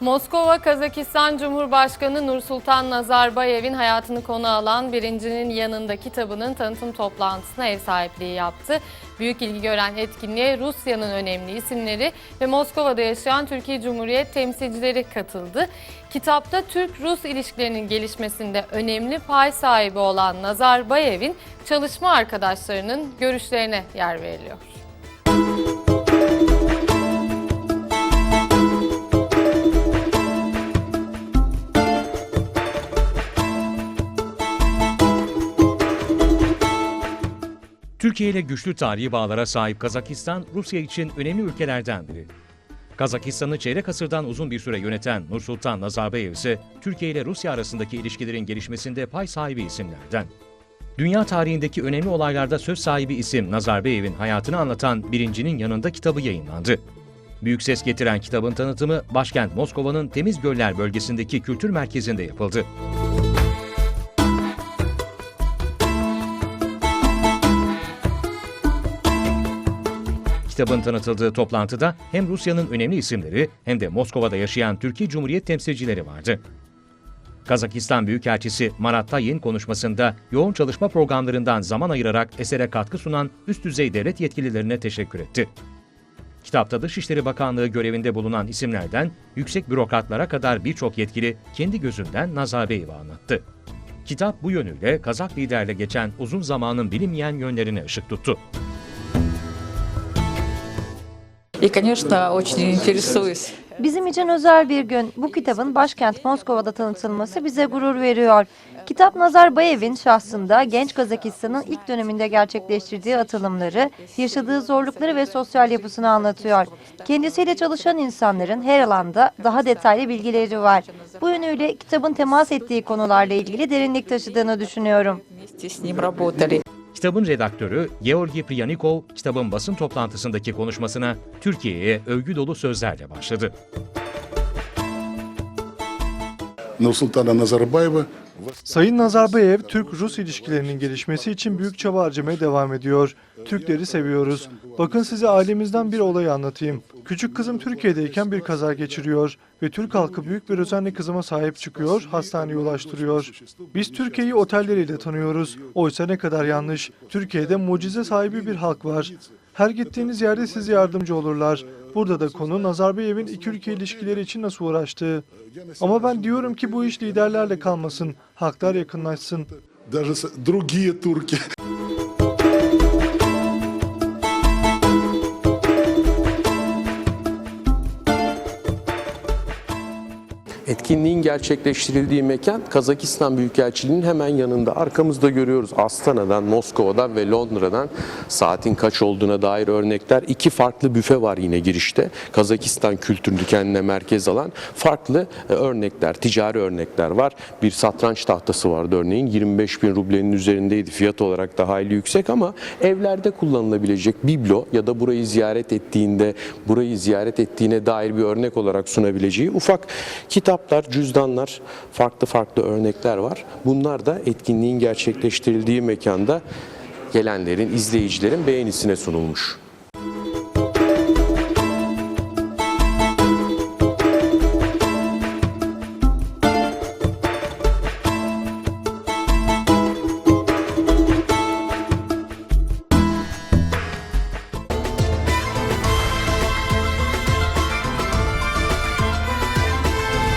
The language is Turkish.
Moskova, Kazakistan Cumhurbaşkanı Nursultan Nazarbayev'in hayatını konu alan Birincinin Yanında kitabının tanıtım toplantısına ev sahipliği yaptı. Büyük ilgi gören etkinliğe Rusya'nın önemli isimleri ve Moskova'da yaşayan Türkiye Cumhuriyet temsilcileri katıldı. Kitapta Türk-Rus ilişkilerinin gelişmesinde önemli pay sahibi olan Nazarbayev'in çalışma arkadaşlarının görüşlerine yer veriliyor. Türkiye ile güçlü tarihi bağlara sahip Kazakistan, Rusya için önemli ülkelerden biri. Kazakistan'ı çeyrek asırdan uzun bir süre yöneten Nursultan Nazarbayev ise Türkiye ile Rusya arasındaki ilişkilerin gelişmesinde pay sahibi isimlerden. Dünya tarihindeki önemli olaylarda söz sahibi isim Nazarbayev'in hayatını anlatan Birincinin Yanında kitabı yayınlandı. Büyük ses getiren kitabın tanıtımı başkent Moskova'nın Temiz Göller bölgesindeki kültür merkezinde yapıldı. Kitabın tanıtıldığı toplantıda hem Rusya'nın önemli isimleri hem de Moskova'da yaşayan Türkiye Cumhuriyet temsilcileri vardı. Kazakistan Büyükelçisi Marat Tayin konuşmasında yoğun çalışma programlarından zaman ayırarak esere katkı sunan üst düzey devlet yetkililerine teşekkür etti. Kitapta Dışişleri Bakanlığı görevinde bulunan isimlerden yüksek bürokratlara kadar birçok yetkili kendi gözünden Nazarbayev'i anlattı. Kitap bu yönüyle Kazak liderle geçen uzun zamanın bilinmeyen yönlerine ışık tuttu. И, конечно, очень интересуюсь. Bizim için özel bir gün. Bu kitabın başkent Moskova'da tanıtılması bize gurur veriyor. Kitap Nazarbayev'in şahsında genç Kazakistan'ın ilk döneminde gerçekleştirdiği atılımları, yaşadığı zorlukları ve sosyal yapısını anlatıyor. Kendisiyle çalışan insanların her alanda daha detaylı bilgileri var. Bu yönüyle kitabın temas ettiği konularla ilgili derinlik taşıdığını düşünüyorum. Kitabın redaktörü Georgi Priyanikov, kitabın basın toplantısındaki konuşmasına Türkiye'ye övgü dolu sözlerle başladı. Nursultana Nazarbayeva Sayın Nazarbayev, Türk-Rus ilişkilerinin gelişmesi için büyük çaba harcamaya devam ediyor. Türkleri seviyoruz. Bakın size ailemizden bir olayı anlatayım. Küçük kızım Türkiye'deyken bir kaza geçiriyor ve Türk halkı büyük bir özenle kızıma sahip çıkıyor, hastaneye ulaştırıyor. Biz Türkiye'yi otelleriyle tanıyoruz. Oysa ne kadar yanlış. Türkiye'de mucize sahibi bir halk var. Her gittiğiniz yerde size yardımcı olurlar. Burada da konu Nazarbayev'in iki ülke ilişkileri için nasıl uğraştığı. Ama ben diyorum ki bu iş liderlerle kalmasın, halklar yakınlaşsın. даже с- другие турки. Etkinliğin gerçekleştirildiği mekan Kazakistan Büyükelçiliği'nin hemen yanında. Arkamızda görüyoruz Astana'dan, Moskova'dan ve Londra'dan saatin kaç olduğuna dair örnekler. İki farklı büfe var yine girişte. Kazakistan kültürünü kendine merkez alan farklı e, örnekler, ticari örnekler var. Bir satranç tahtası vardı örneğin 25 bin rublenin üzerindeydi. Fiyat olarak da hayli yüksek ama evlerde kullanılabilecek biblo ya da burayı ziyaret ettiğinde burayı ziyaret ettiğine dair bir örnek olarak sunabileceği ufak kitaplar, cüzdanlar, farklı farklı örnekler var. Bunlar da etkinliğin gerçekleştirildiği mekanda gelenlerin, izleyicilerin beğenisine sunulmuş.